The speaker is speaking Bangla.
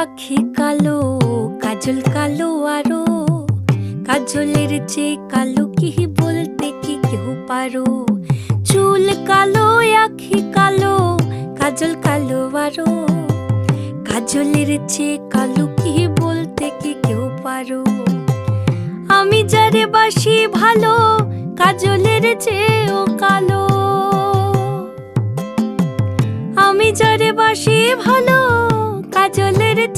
আখি কালো, কাজল কালো আরও। কাজলের চেয়ে কালো, কি বলতে কি কেউ পারো? চুল কালো, আখি কালো, কাজল কালো আরও। কাজলের চেয়ে কালো, কি বলতে কি কেউ পারো? আমি যারে বাসি ভালো, কাজলের চেয়েও কালো। আমি যারে বাসি ভালো